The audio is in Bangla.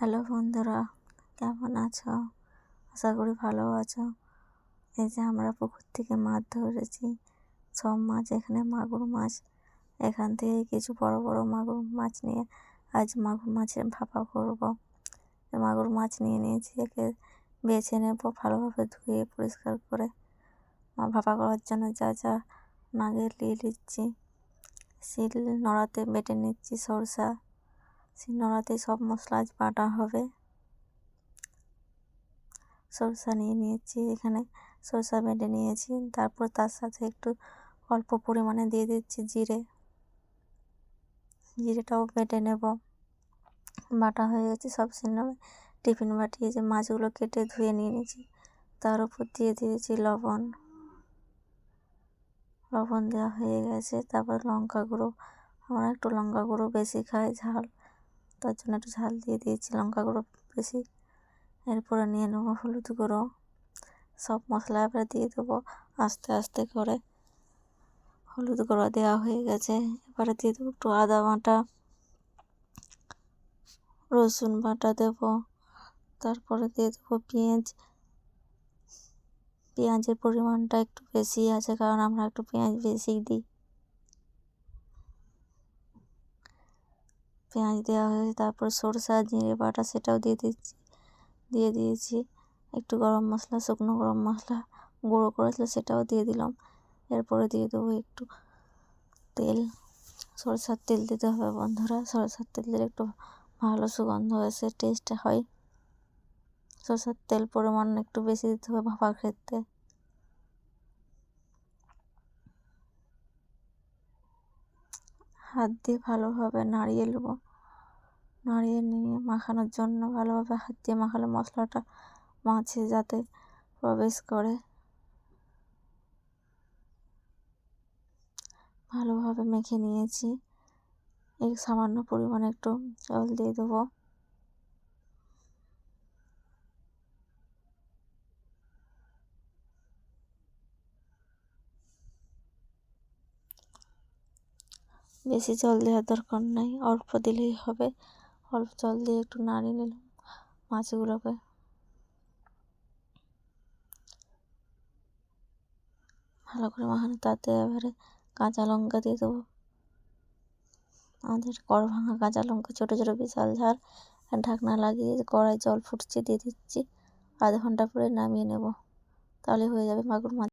হ্যালো বন্ধুরা, কেমন আছো? আশা করি ভালো আছো। এই যে আমরা পুকুর থেকে মাছ ধরেছি, সব মাছ এখানে মাগুর মাছ। এখান থেকে কিছু বড় বড় মাগুর মাছ নিয়ে আজ মাগুর মাছের ভাপা করব। মাগুর মাছ নিয়ে নিয়েছি, একে বেছে নেব ভালোভাবে ধুয়ে পরিষ্কার করে। ভাপা করার জন্য যা যা নাগে নিয়ে নিচ্ছি। শিল নড়াতে বেটে নিচ্ছি সরষা। শিলনোড়াতে সব মশলা আজ বাটা হবে। সরষা নিয়ে নিয়েছি, এখানে সরষা বেটে নিয়েছি, তারপর তার সাথে একটু অল্প পরিমাণে দিয়ে দিচ্ছি জিরে। জিরেটাও বেটে নেব। বাটা হয়ে গেছে, সব শিলনোড়ায় টিফিন বাটি যে মাছগুলো কেটে ধুয়ে নিয়ে নিয়েছি, তার উপর দিয়ে দিয়েছি লবণ। লবণ দেওয়া হয়ে গেছে, তারপর লঙ্কা গুঁড়ো, আমরা একটু লঙ্কা গুঁড়ো বেশি খাই, ঝাল। তার জন্য একটু ঝাল দিয়ে দিয়েছি, লঙ্কা গুঁড়ো বেশি। এরপরে নিয়ে নেব হলুদ গুঁড়ো। সব মশলা এবারে দিয়ে দেবো আস্তে আস্তে করে। হলুদ গুঁড়ো দেওয়া হয়ে গেছে, এবারে দিয়ে দেবো একটু আদা বাটা, রসুন বাটা দেবো, তারপরে দিয়ে দেবো পেঁয়াজ। পেঁয়াজের পরিমাণটা একটু বেশি আছে, কারণ আমরা একটু পেঁয়াজ বেশি দিই। পেঁয়াজ দেওয়া হয়েছে, তারপর সরষা, জিরে, বাটা সেটাও দিয়ে দিচ্ছি, দিয়ে দিয়েছি। একটু গরম মশলা, শুকনো গরম মশলা গুঁড়ো করেছিল, সেটাও দিয়ে দিলাম। এরপরে দিয়ে দেবো একটু তেল। সরষার তেল দিতে হবে বন্ধুরা, সরষার তেল দিলে একটু ভালো সুগন্ধ এসে টেস্ট হয়। সরষার তেল পরিমাণ একটু বেশি দিতে হবে ভাপা ক্ষেত্রে হাত দিয়ে ভালোভাবে নাড়িয়ে নেব। নাড়িয়ে নিয়ে মাখানোর জন্য ভালোভাবে হাত দিয়ে মাখালে মশলাটা মাছে যাতে প্রবেশ করে। ভালোভাবে মেখে নিয়েছি। এর সামান্য পরিমাণে একটু জল দিয়ে দেবো। বেশি জল দেওয়ার দরকার নেই, অল্প দিলেই হবে। অল্প জল দিয়ে একটু নাড়িয়ে নিলাম, মাছগুলোকে। ভালো করে মাখানো, তাতে এবারে কাঁচা লঙ্কা দিয়ে দেবো। আমাদের কড় ভাঙা কাঁচা লঙ্কা, ছোটো ছোটো বিশাল ঝাল। ঢাকনা লাগিয়ে কড়াই জল ফুটছে, দিয়ে দিচ্ছি। আধ ঘণ্টা পরে নামিয়ে নেব, তাহলে হয়ে যাবে মাগুর মাছ।